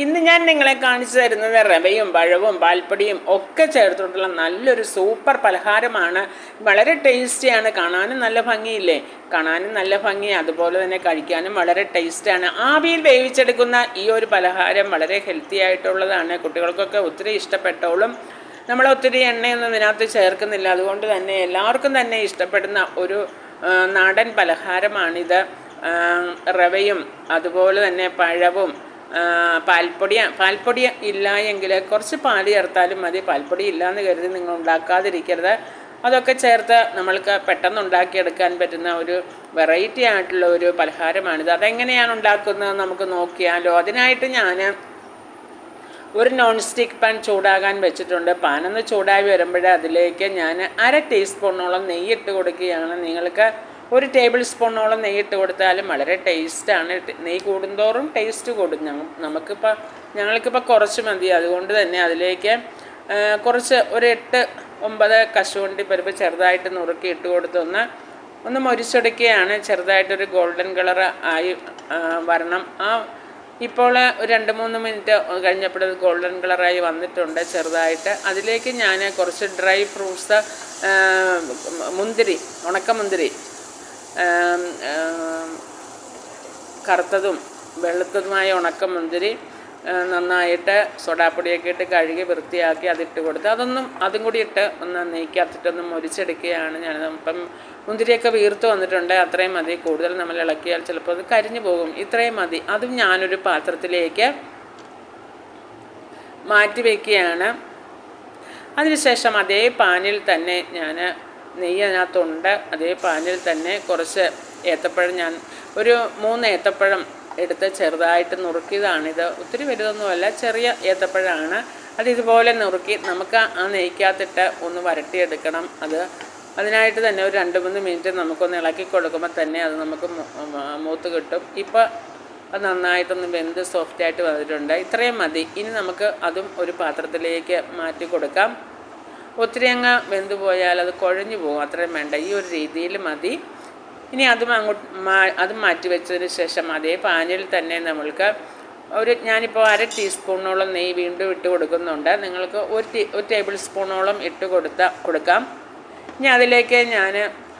ഇന്ന് ഞാൻ നിങ്ങളെ കാണിച്ചു തരുന്നത് റവയും പഴവും പാൽപ്പൊടിയും ഒക്കെ ചേർത്തിട്ടുള്ള നല്ലൊരു സൂപ്പർ പലഹാരമാണ്. വളരെ ടേസ്റ്റിയാണ് കാണാനും നല്ല ഭംഗിയില്ലേ? കാണാനും നല്ല ഭംഗി അതുപോലെ തന്നെ കഴിക്കാനും വളരെ ടേസ്റ്റാണ്. ആവിയിൽ വേവിച്ചെടുക്കുന്ന ഈ ഒരു പലഹാരം വളരെ ഹെൽത്തി ആയിട്ടുള്ളതാണ്. കുട്ടികൾക്കൊക്കെ ഒത്തിരി ഇഷ്ടപ്പെട്ടോളും. നമ്മൾ ഒത്തിരി എണ്ണയൊന്നും ഇതിനകത്ത് ചേർക്കുന്നില്ല. അതുകൊണ്ട് തന്നെ എല്ലാവർക്കും തന്നെ ഇഷ്ടപ്പെടുന്ന ഒരു നാടൻ പലഹാരമാണിത്. റവയും അതുപോലെ തന്നെ പഴവും പാൽപ്പൊടി പാൽപ്പൊടി ഇല്ല എങ്കിൽ കുറച്ച് പാൽ ചേർത്താലും മതി. പാൽപ്പൊടി ഇല്ല എന്ന് കരുതി നിങ്ങൾ ഉണ്ടാക്കാതിരിക്കരുത്. അതൊക്കെ ചേർത്ത് നമ്മൾക്ക് പെട്ടെന്ന് ഉണ്ടാക്കിയെടുക്കാൻ പറ്റുന്ന ഒരു വെറൈറ്റി ആയിട്ടുള്ള ഒരു പലഹാരമാണിത്. അതെങ്ങനെയാണ് ഉണ്ടാക്കുന്നത് നമുക്ക് നോക്കിയാലോ. അതിനായിട്ട് ഞാൻ ഒരു നോൺ സ്റ്റിക്ക് പാൻ ചൂടാകാൻ വെച്ചിട്ടുണ്ട്. പാനൊന്ന് ചൂടായി വരുമ്പോൾ അതിലേക്ക് ഞാൻ അര ടീസ്പൂണോളം നെയ്യിട്ട് കൊടുക്കുകയാണ് നിങ്ങൾക്ക് ഒരു ടേബിൾ സ്പൂണോളം നെയ്യിട്ട് കൊടുത്താലും വളരെ ടേസ്റ്റാണ്. നെയ്യ് കൂടുന്തോറും ടേസ്റ്റ് കൂടും. ഞങ്ങൾ നമുക്കിപ്പോൾ ഞങ്ങൾക്കിപ്പോൾ കുറച്ച് മതി. അതുകൊണ്ട് തന്നെ അതിലേക്ക് കുറച്ച് ഒരു എട്ട് ഒമ്പത് കശുവണ്ടി പരിപ്പ് ചെറുതായിട്ട് നുറുക്കി ഇട്ട് കൊടുത്തൊന്ന് ഒന്ന് മൊരിച്ചെടുക്കുകയാണ്. ചെറുതായിട്ടൊരു ഗോൾഡൻ കളർ ആയി വരണം. ആ ഇപ്പോൾ രണ്ട് മൂന്ന് മിനിറ്റ് കഴിഞ്ഞപ്പോൾ ഇത് ഗോൾഡൻ കളറായി വന്നിട്ടുണ്ട് ചെറുതായിട്ട്. അതിലേക്ക് ഞാൻ കുറച്ച് ഡ്രൈ ഫ്രൂട്ട്സ് മുന്തിരി ഉണക്കമുന്തിരി കറുത്തതും വെളുത്തതുമായ ഉണക്കമുന്തിരി മുന്തിരി നന്നായിട്ട് സോഡാപ്പൊടിയൊക്കെ ഇട്ട് കഴുകി വൃത്തിയാക്കി അതിട്ട് കൊടുത്ത് അതൊന്നും അതും കൂടി ഇട്ട് ഒന്ന് നെയ്ക്കകത്തിട്ടൊന്ന് മുരിച്ചെടുക്കുകയാണ് ഞാൻ ഇപ്പം മുന്തിരിയൊക്കെ വീർത്ത് വന്നിട്ടുണ്ട് അത്രയും മതി. കൂടുതൽ നമ്മൾ ഇളക്കിയാൽ ചിലപ്പോൾ അത് കരിഞ്ഞു പോകും. ഇത്രയും മതി. അതും ഞാനൊരു പാത്രത്തിലേക്ക് മാറ്റി വയ്ക്കുകയാണ് അതിനുശേഷം അതേ പാനിൽ തന്നെ ഞാൻ നെയ്യ് അതിനകത്തുണ്ട് അതേ പാനിൽ തന്നെ കുറച്ച് ഏത്തപ്പഴം ഞാൻ ഒരു മൂന്ന് ഏത്തപ്പഴം എടുത്ത് ചെറുതായിട്ട് നുറുക്കിയതാണിത്. ഒത്തിരി വലുതൊന്നുമല്ല ചെറിയ ഏത്തപ്പഴമാണ്. അത് ഇതുപോലെ നുറുക്കി നമുക്ക് ആ നെയ്ക്കകത്തിട്ട് ഒന്ന് വരട്ടിയെടുക്കണം. അത് അതിനായിട്ട് തന്നെ ഒരു രണ്ട് മൂന്ന് മിനിറ്റ് നമുക്കൊന്ന് ഇളക്കി കൊടുക്കുമ്പോൾ തന്നെ അത് നമുക്ക് മൂത്ത് കിട്ടും. ഇപ്പോൾ അത് നന്നായിട്ടൊന്ന് വെന്ത് സോഫ്റ്റായിട്ട് വന്നിട്ടുണ്ട്. ഇത്രയും മതി. ഇനി നമുക്ക് അതും ഒരു പാത്രത്തിലേക്ക് മാറ്റി കൊടുക്കാം. ഒത്തിരി അങ്ങ് വെന്ത് പോയാൽ അത് കുഴഞ്ഞു പോകും. അത്രയും വേണ്ട. ഈ ഒരു രീതിയിൽ മതി. ഇനി അതും അങ്ങോട്ട് മാ അത് മാറ്റി വെച്ചതിന് ശേഷം അതേ പാനിൽ തന്നെ നമ്മൾക്ക് ഒരു ഞാനിപ്പോൾ അര ടീസ്പൂണോളം നെയ്യ് വീണ്ടും ഇട്ട് കൊടുക്കുന്നുണ്ട്. നിങ്ങൾക്ക് ഒരു ടീ ഒരു ടേബിൾ സ്പൂണോളം ഇട്ട് കൊടുത്ത കൊടുക്കാം. ഇനി അതിലേക്ക് ഞാൻ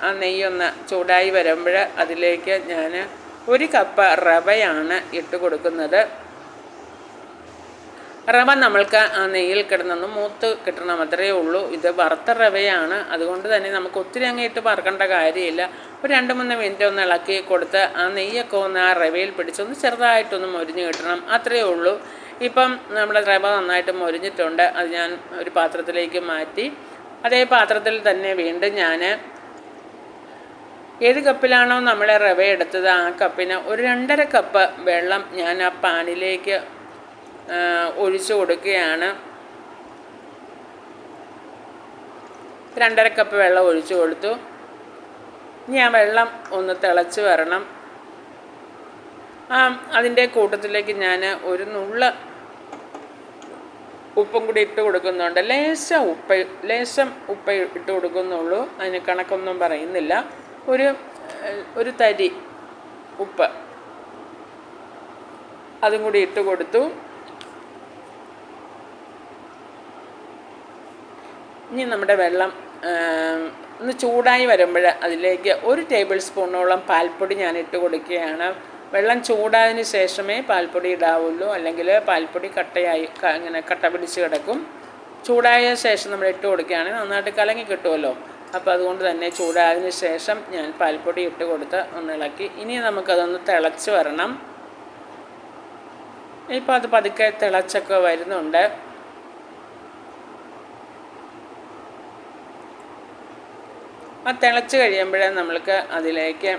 ആ നെയ്യൊന്ന് ചൂടായി വരുമ്പോൾ അതിലേക്ക് ഞാൻ ഒരു കപ്പ് റവയാണ് ഇട്ട് കൊടുക്കുന്നത്. റവ നമ്മൾക്ക് ആ നെയ്യിൽ കിടന്നൊന്ന് മൂത്ത് കിട്ടണം അത്രയേ ഉള്ളൂ. ഇത് വറുത്ത റവയാണ്. അതുകൊണ്ട് തന്നെ നമുക്ക് ഒത്തിരി അങ്ങ് ഇട്ട് വറുക്കേണ്ട കാര്യമില്ല. ഒരു രണ്ട് മൂന്ന് മിനിറ്റ് ഒന്ന് ഇളക്കി കൊടുത്ത് ആ നെയ്യൊക്കെ ഒന്ന് ആ റവയിൽ പിടിച്ചൊന്ന് ചെറുതായിട്ടൊന്ന് മൊരിഞ്ഞ് കിട്ടണം. അത്രയേ ഉള്ളൂ. ഇപ്പം നമ്മുടെ റവ നന്നായിട്ട് മൊരിഞ്ഞിട്ടുണ്ട്. അത് ഞാൻ ഒരു പാത്രത്തിലേക്ക് മാറ്റി. അതേ പാത്രത്തിൽ തന്നെ വീണ്ടും ഞാൻ ഏത് കപ്പിലാണോ നമ്മൾ റവ എടുത്തത് ആ കപ്പിന് ഒരു രണ്ടര കപ്പ് വെള്ളം ഞാൻ ആ പാനിലേക്ക് ഒഴിച്ചു കൊടുക്കുകയാണ്. രണ്ടര കപ്പ് വെള്ളം ഒഴിച്ചു കൊടുത്തു. ഇനി ആ വെള്ളം ഒന്ന് തിളച്ച് വരണം. ആ അതിന്റെ കൂട്ടത്തിലേക്ക് ഞാൻ ഒരു നുള്ള ഉപ്പും കൂടി ഇട്ട് കൊടുക്കുന്നുണ്ട്. ലേശം ഉപ്പ് ലേശം ഉപ്പ് ഇട്ട് കൊടുക്കുന്നുള്ളൂ. അതിന് കണക്കൊന്നും പറയുന്നില്ല. ഒരു ഒരു തരി ഉപ്പ്. അതും കൂടി ഇട്ട് കൊടുത്തു. ഇനി നമ്മുടെ വെള്ളം ഒന്ന് ചൂടായി വരുമ്പോൾ അതിലേക്ക് ഒരു ടേബിൾ സ്പൂണോളം പാൽപ്പൊടി ഞാൻ ഇട്ട് കൊടുക്കുകയാണ്. വെള്ളം ചൂടായതിന് ശേഷമേ പാൽപ്പൊടി ഇടാവുള്ളൂ. അല്ലെങ്കിൽ പാൽപ്പൊടി കട്ടയായി ഇങ്ങനെ കട്ട പിടിച്ച് കിടക്കും. ചൂടായ ശേഷം നമ്മൾ ഇട്ട് കൊടുക്കുകയാണെങ്കിൽ നന്നായിട്ട് കലങ്ങി കിട്ടുമല്ലോ. അപ്പോൾ അതുകൊണ്ട് തന്നെ ചൂടായതിന് ശേഷം ഞാൻ പാൽപ്പൊടി ഇട്ട് കൊടുത്ത് ഒന്ന് ഇളക്കി. ഇനി നമുക്കതൊന്ന് തിളച്ച് വരണം. ഇപ്പോൾ അത് പതുക്കെ തിളച്ചൊക്കെ വരുന്നുണ്ട്. ആ തിളച്ച് കഴിയുമ്പോഴേ നമ്മൾക്ക് അതിലേക്ക്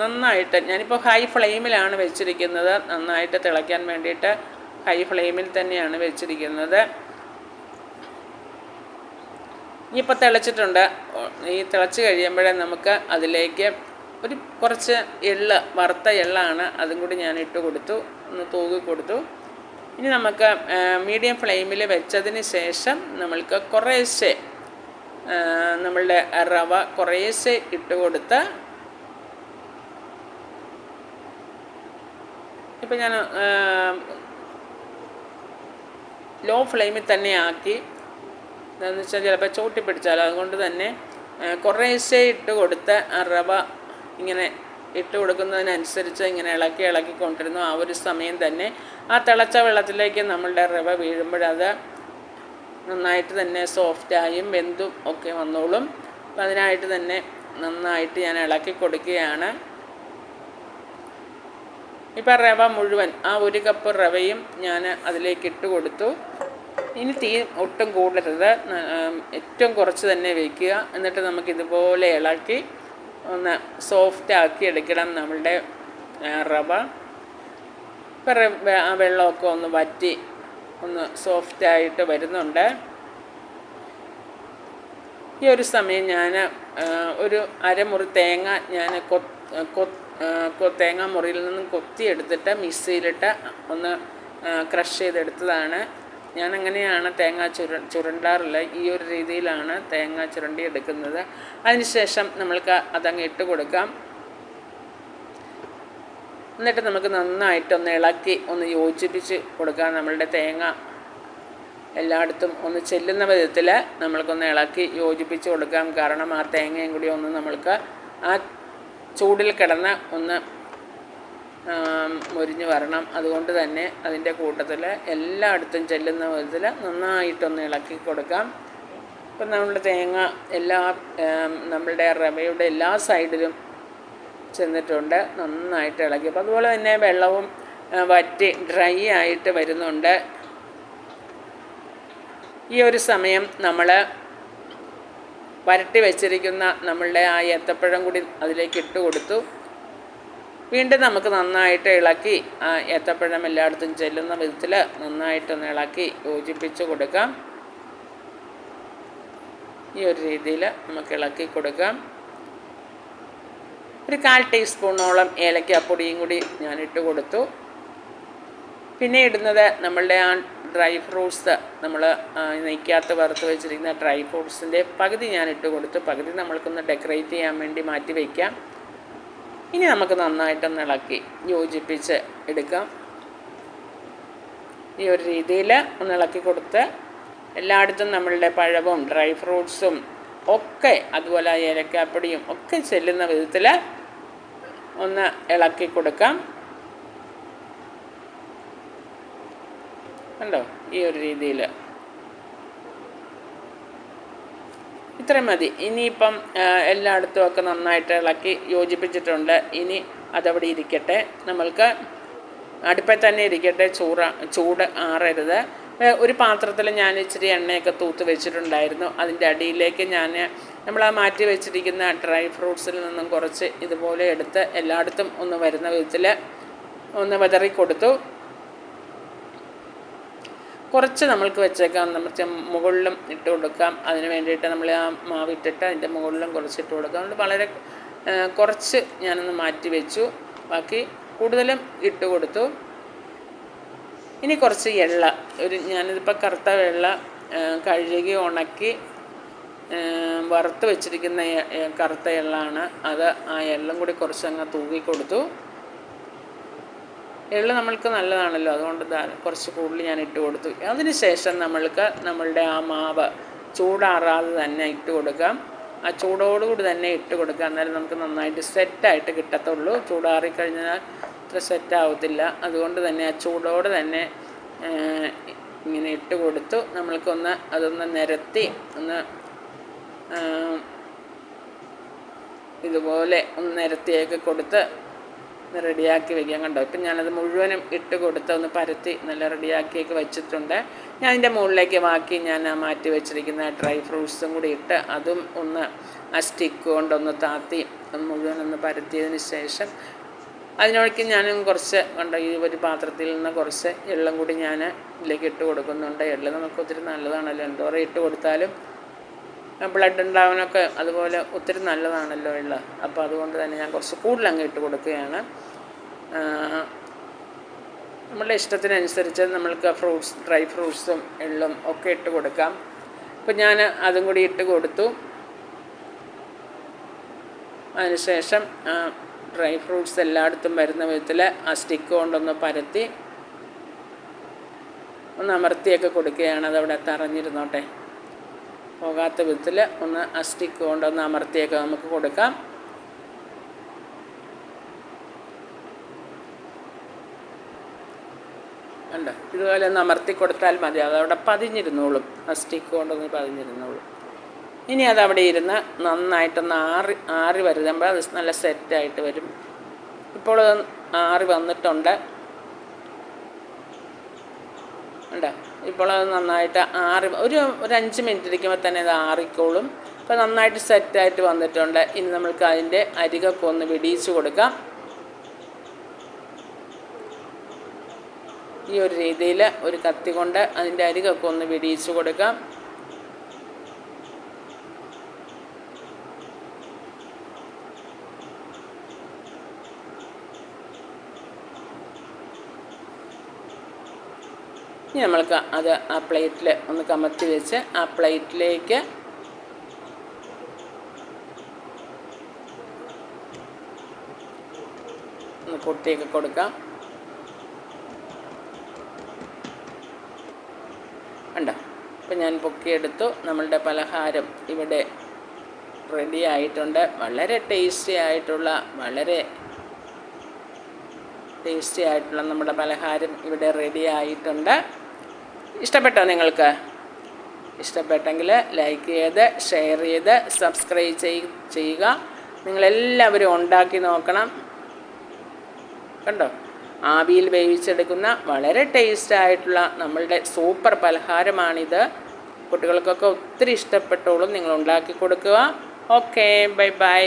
നന്നായിട്ട് ഞാനിപ്പോൾ ഹൈ ഫ്ലെയിമിലാണ് വെച്ചിരിക്കുന്നത്. നന്നായിട്ട് തിളയ്ക്കാൻ വേണ്ടിയിട്ട് ഹൈ ഫ്ലെയിമിൽ തന്നെയാണ് വെച്ചിരിക്കുന്നത്. ഇനിയിപ്പോൾ തിളച്ചിട്ടുണ്ട്. ഈ തിളച്ച് കഴിയുമ്പോഴേ നമുക്ക് അതിലേക്ക് ഒരു കുറച്ച് എള്ള് വറുത്ത എള്ളാണ് അതും കൂടി ഞാൻ ഇട്ട് കൊടുത്തു ഒന്ന് തൂകി കൊടുത്തു. ഇനി നമുക്ക് മീഡിയം ഫ്ലെയിമിൽ വെച്ചതിന് ശേഷം നമ്മൾക്ക് കുറേശ്ശെ നമ്മളുടെ റവ കുറേശ്ശെ ഇട്ട് കൊടുത്ത് ഇപ്പം ഞാൻ ലോ ഫ്ലെയിമിൽ തന്നെ ആക്കി. എന്താണെന്ന് വെച്ചാൽ ചിലപ്പോൾ ചോട്ടി പിടിച്ചാലോ അതുകൊണ്ട് തന്നെ കുറേശ്ശെ ഇട്ട് കൊടുത്ത് റവ ഇങ്ങനെ ഇട്ട് കൊടുക്കുന്നതിനനുസരിച്ച് ഇങ്ങനെ ഇളക്കി ഇളക്കി കൊണ്ടിരുന്നു. ആ ഒരു സമയം തന്നെ ആ തിളച്ച വെള്ളത്തിലേക്ക് നമ്മളുടെ റവ വീഴുമ്പോഴത് നന്നായിട്ട് തന്നെ സോഫ്റ്റായും വെന്തും ഒക്കെ വന്നോളും. അപ്പം അതിനായിട്ട് തന്നെ നന്നായിട്ട് ഞാൻ ഇളക്കി കൊടുക്കുകയാണ്. ഇപ്പം റവ മുഴുവൻ ആ ഒരു കപ്പ് റവയും ഞാൻ അതിലേക്ക് ഇട്ട് കൊടുത്തു. ഇനി തീ ഒട്ടും കൂടരുത്. ഏറ്റവും കുറച്ച് തന്നെ വയ്ക്കുക എന്നിട്ട് നമുക്കിതുപോലെ ഇളക്കി ഒന്ന് സോഫ്റ്റ് ആക്കി എടുക്കണം നമ്മളുടെ റവ. ഇപ്പം വെള്ളമൊക്കെ ഒന്ന് വറ്റി ഒന്ന് സോഫ്റ്റ് ആയിട്ട് വരുന്നുണ്ട്. ഈ ഒരു സമയം ഞാൻ ഒരു അരമുറി തേങ്ങ ഞാൻ കൊ കൊ- ആ, കൊ- തേങ്ങ മുറിയിൽ നിന്നും കൊത്തിയെടുത്തിട്ട് മിക്സിയിലിട്ട് ഒന്ന് ക്രഷ് ചെയ്തെടുത്തതാണ്. ഞാൻ അങ്ങനെയാണ് തേങ്ങ ചുര ചുരണ്ടാറില്ല ഈ ഒരു രീതിയിലാണ് തേങ്ങ ചുരണ്ടി എടുക്കുന്നത് അതിനുശേഷം നമ്മൾക്ക് അതങ്ങ് ഇട്ട് കൊടുക്കാം. എന്നിട്ട് നമുക്ക് നന്നായിട്ട് ഒന്ന് ഇളക്കി ഒന്ന് യോജിപ്പിച്ച് കൊടുക്കാം നമ്മളുടെ തേങ്ങ എല്ലായിടത്തും ഒന്ന് ചെല്ലുന്ന വിധത്തിൽ നമ്മൾക്കൊന്ന് ഇളക്കി യോജിപ്പിച്ച് കൊടുക്കാം. കാരണം ആ തേങ്ങയും കൂടി ഒന്ന് നമ്മൾക്ക് ആ ചൂടിൽ കിടന്ന് ഒന്ന് മുരിഞ്ഞ് വരണം. അതുകൊണ്ട് തന്നെ അതിന്റെ കൂട്ടത്തിൽ എല്ലായിടത്തും ചെല്ലുന്ന വിധത്തിൽ നന്നായിട്ടൊന്ന് ഇളക്കി കൊടുക്കാം. ഇപ്പം നമ്മളുടെ തേങ്ങ എല്ലാ നമ്മളുടെ റവയുടെ എല്ലാ സൈഡിലും ചെന്നിട്ടുണ്ട്. നന്നായിട്ട് ഇളക്കി അപ്പോൾ അതുപോലെ തന്നെ വെള്ളവും വറ്റി ഡ്രൈ ആയിട്ട് വരുന്നുണ്ട്. ഈ ഒരു സമയം നമ്മൾ വരട്ടി വെച്ചിരിക്കുന്ന നമ്മളുടെ ആ ഏത്തപ്പഴം കൂടി അതിലേക്ക് ഇട്ട് കൊടുത്തു. വീണ്ടും നമുക്ക് നന്നായിട്ട് ഇളക്കി ആ ഏത്തപ്പഴം എല്ലായിടത്തും ചെല്ലുന്ന വിധത്തിൽ നന്നായിട്ടൊന്ന് ഇളക്കി യോജിപ്പിച്ച് കൊടുക്കാം. ഈ ഒരു രീതിയിൽ നമുക്ക് ഇളക്കി കൊടുക്കാം. ഒരു കാൽ ടീസ്പൂണോളം ഏലക്കാപ്പൊടിയും കൂടി ഞാൻ ഇട്ട് കൊടുത്തു. പിന്നെ ഇടുന്നത് നമ്മളുടെ ആ ഡ്രൈ ഫ്രൂട്ട്സ് നമ്മൾ നെയ്ക്കകത്ത് വറുത്ത് വെച്ചിരിക്കുന്ന ഡ്രൈ ഫ്രൂട്ട്സിന്റെ പകുതി ഞാൻ ഇട്ട് കൊടുത്തു. പകുതി നമ്മൾക്കൊന്ന് ഡെക്കറേറ്റ് ചെയ്യാൻ വേണ്ടി മാറ്റി വയ്ക്കാം ഇനി നമുക്ക് നന്നായിട്ടൊന്ന് ഇളക്കി യോജിപ്പിച്ച് എടുക്കാം. ഈ ഒരു രീതിയിൽ ഒന്ന് ഇളക്കി കൊടുത്ത് എല്ലായിടത്തും നമ്മളുടെ പഴവും ഡ്രൈ ഫ്രൂട്ട്സും ഒക്കെ അതുപോലെ ഏലക്കാപ്പൊടിയും ഒക്കെ ചെല്ലുന്ന വിധത്തിൽ ഒന്ന് ഇളക്കി കൊടുക്കാം. കണ്ടോ? ഈ ഒരു രീതിയിൽ ഇത്രയും മതി. ഇനിയിപ്പം എല്ലായിടത്തും ഒക്കെ നന്നായിട്ട് ഇളക്കി യോജിപ്പിച്ചിട്ടുണ്ട്. ഇനി അതവിടെ ഇരിക്കട്ടെ. നമ്മൾക്ക് അടുപ്പിൽ തന്നെ ഇരിക്കട്ടെ. ചൂറ ചൂട് ആറരുത്. ഒരു പാത്രത്തിൽ ഞാൻ ഇച്ചിരി എണ്ണയൊക്കെ തൂത്ത് വെച്ചിട്ടുണ്ടായിരുന്നു. അതിന്റെ അടിയിലേക്ക് ഞാൻ നമ്മൾ ആ മാറ്റി വെച്ചിരിക്കുന്ന ഡ്രൈ ഫ്രൂട്ട്സിൽ നിന്നും കുറച്ച് ഇതുപോലെ എടുത്ത് എല്ലായിടത്തും ഒന്ന് വരുന്ന വിധത്തിൽ ഒന്ന് വിതറി കൊടുത്തു. കുറച്ച് നമ്മൾക്ക് വെച്ചേക്കാം. നമുക്ക് മുകളിലും ഇട്ട് കൊടുക്കാം. അതിന് വേണ്ടിയിട്ട് നമ്മൾ ആ മാവിട്ടിട്ട് അതിന്റെ മുകളിലും കുറച്ച് ഇട്ട് കൊടുക്കാം. അതുകൊണ്ട് വളരെ കുറച്ച് ഞാനൊന്ന് മാറ്റി വെച്ചു. ബാക്കി കൂടുതലും ഇട്ട് കൊടുത്തു. ഇനി കുറച്ച് എള്ള ഒരു ഞാനിതിപ്പോൾ കറുത്ത വെള്ള കഴുകി ഉണക്കി വറുത്ത് വെച്ചിരിക്കുന്ന കറുത്ത എള്ളാണ്. അത് ആ എള്ളും കൂടി കുറച്ച് അങ്ങ് തൂകി കൊടുത്തു. എള്ള് നമ്മൾക്ക് നല്ലതാണല്ലോ അതുകൊണ്ട് കുറച്ച് കൂടുതൽ ഞാൻ ഇട്ട് കൊടുത്തു. അതിന് ശേഷം നമ്മൾക്ക് നമ്മളുടെ ആ മാവ് ചൂടാറാതെ തന്നെ ഇട്ട് കൊടുക്കാം. ആ ചൂടോടുകൂടി തന്നെ ഇട്ട് കൊടുക്കുക അന്നേരം നമുക്ക് നന്നായിട്ട് സെറ്റായിട്ട് കിട്ടത്തുള്ളൂ. ചൂടാറിക്കഴിഞ്ഞാൽ അത്ര സെറ്റ് ആവത്തില്ല. അതുകൊണ്ട് തന്നെ ആ ചൂടോടെ തന്നെ ഇങ്ങനെ ഇട്ട് കൊടുത്തു. നമ്മൾക്കൊന്ന് അതൊന്ന് നിരത്തി ഒന്ന് ഇതുപോലെ ഒന്ന് നിരത്തിയൊക്കെ കൊടുത്ത് റെഡിയാക്കി വെക്കാൻ കണ്ടോ? ഇപ്പം ഞാനത് മുഴുവനും ഇട്ട് കൊടുത്ത് ഒന്ന് പരത്തി നല്ല റെഡിയാക്കിയൊക്കെ വെച്ചിട്ടുണ്ട്. ഞാൻ അതിന്റെ മുകളിലേക്ക് ബാക്കി ഞാൻ ആ മാറ്റി വെച്ചിരിക്കുന്ന ഡ്രൈ ഫ്രൂട്ട്സും കൂടി ഇട്ട് അതും ഒന്ന് ആ സ്റ്റിക്ക് കൊണ്ടൊന്ന് താത്തി ഒന്ന് പരത്തിയതിന് ശേഷം അതിനൊഴിക്ക് ഞാൻ കുറച്ച് കണ്ടോ ഈ ഒരു പാത്രത്തിൽ നിന്ന് കുറച്ച് എള്ളും കൂടി ഞാൻ ഇതിലേക്ക് ഇട്ട് കൊടുക്കുന്നുണ്ട്. എള്ള് നമുക്ക് ഒത്തിരി നല്ലതാണല്ലോ. എന്തോരം ഇട്ട് കൊടുത്താലും ബ്ലഡ് ഉണ്ടാവാനൊക്കെ അതുപോലെ ഒത്തിരി നല്ലതാണല്ലോ എള്ള്. അപ്പോൾ അതുകൊണ്ട് തന്നെ ഞാൻ കുറച്ച് കൂടുതൽ അങ്ങ് ഇട്ട് കൊടുക്കുകയാണ്. നമ്മുടെ ഇഷ്ടത്തിനനുസരിച്ച് നമ്മൾക്ക് ഫ്രൂട്ട്സ് ഡ്രൈ ഫ്രൂട്ട്സും എള്ളും ഒക്കെ ഇട്ട് കൊടുക്കാം. അപ്പോൾ ഞാൻ അതും കൂടി ഇട്ട് കൊടുത്തു. അതിനുശേഷം ഡ്രൈ ഫ്രൂട്ട്സ് എല്ലായിടത്തും വരുന്ന വിധത്തിൽ ആ സ്റ്റിക്ക് കൊണ്ടൊന്ന് പരത്തി ഒന്ന് അമർത്തിയൊക്കെ കൊടുക്കുകയാണ്. അതവിടെ തറഞ്ഞിരുന്നോട്ടെ. പോകാത്ത വിധത്തിൽ ഒന്ന് ആ സ്റ്റിക്ക് കൊണ്ടൊന്ന് അമർത്തിയൊക്കെ നമുക്ക് കൊടുക്കാം. ഉണ്ട് ഇതുപോലെ ഒന്ന് അമർത്തി കൊടുത്താൽ മതി. അതവിടെ പതിഞ്ഞിരുന്നോളും. ആ സ്റ്റിക്ക് കൊണ്ടൊന്ന് പതിഞ്ഞിരുന്നോളും. ഇനി അതവിടെ ഇരുന്ന് നന്നായിട്ടൊന്ന് ആറി ആറി വരുമ്പോൾ അത് നല്ല സെറ്റായിട്ട് വരും. ഇപ്പോൾ ആറി വന്നിട്ടുണ്ട്. ഉണ്ടോ. ഇപ്പോൾ അത് നന്നായിട്ട് ആറി ഒരു ഒരു അഞ്ച് മിനിറ്റ് ഇരിക്കുമ്പോൾ തന്നെ അത് ആറിക്കോളും. അപ്പോൾ നന്നായിട്ട് സെറ്റായിട്ട് വന്നിട്ടുണ്ട്. ഇനി നമ്മൾക്ക് അതിന്റെ അരികൊക്കെ ഒന്ന് വെടിയിച്ച് കൊടുക്കാം. ഈ ഒരു രീതിയിൽ ഒരു കത്തി കൊണ്ട് അതിന്റെ അരികൊക്കെ ഒന്ന് വെടിയിച്ച് കൊടുക്കാം. ഇനി നമ്മൾക്ക് അത് ആ പ്ലേറ്റിൽ ഒന്ന് കമത്തി വെച്ച് ആ പ്ലേറ്റിലേക്ക് ഒന്ന് പൊട്ടിയൊക്കെ കൊടുക്കാം. ഉണ്ടോ അപ്പം ഞാൻ പൊക്കിയെടുത്തു. നമ്മളുടെ പലഹാരം ഇവിടെ റെഡി ആയിട്ടുണ്ട്. വളരെ ടേസ്റ്റി ആയിട്ടുള്ള വളരെ ടേസ്റ്റി ആയിട്ടുള്ള നമ്മുടെ പലഹാരം ഇവിടെ റെഡി ആയിട്ടുണ്ട്. ഇഷ്ടപ്പെട്ടോ നിങ്ങൾക്ക്? ഇഷ്ടപ്പെട്ടെങ്കിൽ ലൈക്ക് ചെയ്ത് ഷെയർ ചെയ്ത് സബ്സ്ക്രൈബ് ചെയ് ചെയ്യുക. നിങ്ങളെല്ലാവരും ഉണ്ടാക്കി നോക്കണം. കണ്ടോ? ആവിയിൽ വേവിച്ചെടുക്കുന്ന വളരെ ടേസ്റ്റ് ആയിട്ടുള്ള നമ്മളുടെ സൂപ്പർ പലഹാരമാണിത്. കുട്ടികൾക്കൊക്കെ ഒത്തിരി ഇഷ്ടപ്പെട്ടോളും നിങ്ങൾ ഉണ്ടാക്കി കൊടുക്കുക. Okay bye bye